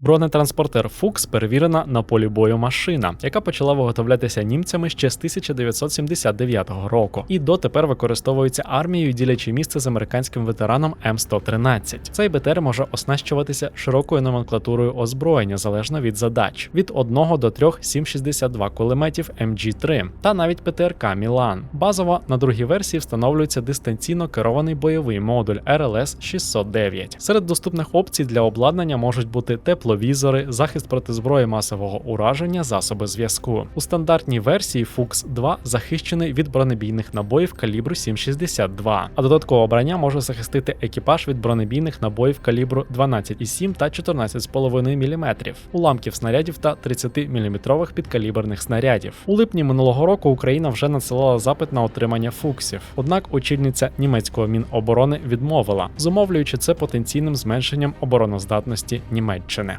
Бронетранспортер Фукс перевірена на полі бою машина, яка почала виготовлятися німцями ще з 1979 року, і дотепер використовується армією, ділячи місце з американським ветераном М113. Цей БТР може оснащуватися широкою номенклатурою озброєння залежно від задач від 1 до 3 7,62 кулеметів MG3 та навіть ПТРК Мілан. Базово на другій версії встановлюється дистанційно керований бойовий модуль RLS 609. Серед доступних опцій для обладнання можуть бути тепловізори, захист проти зброї масового ураження, засоби зв'язку. У стандартній версії Fuchs 2 захищений від бронебійних набоїв калібру 7,62, а додаткове обрання може захистити екіпаж від бронебійних набоїв калібру 12,7 та 14,5 мм, уламків снарядів та 30-мм підкаліберних снарядів. У липні минулого року Україна вже надсилала запит на отримання фуксів. Однак очільниця німецького міноборони відмовила, зумовлюючи це потенційним зменшенням обороноздатності Німеччини.